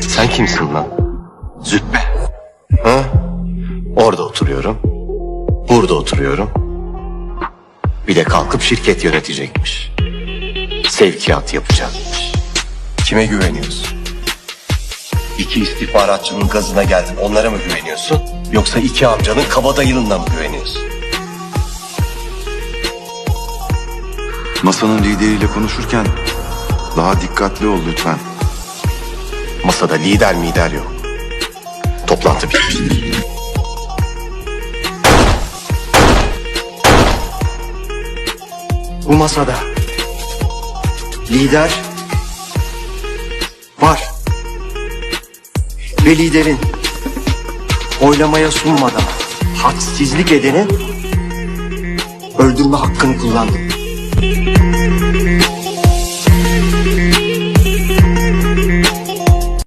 Sen kimsin lan? Züppe. Ha? Orada oturuyorum. Burada oturuyorum. Bir de kalkıp şirket yönetecekmiş. Sevkiyat yapacakmış. Kime güveniyorsun? İki istihbaratçının gazına geldin onlara mı güveniyorsun? Yoksa iki amcanın kabadayılığına mı güveniyorsun? Masanın lideriyle konuşurken daha dikkatli ol lütfen. Masada lider mider yok. Toplantı bitmiştir. Bu masada lider var. Ve liderin oylamaya sunmadan hadsizlik edenin öldürme hakkını kullandım.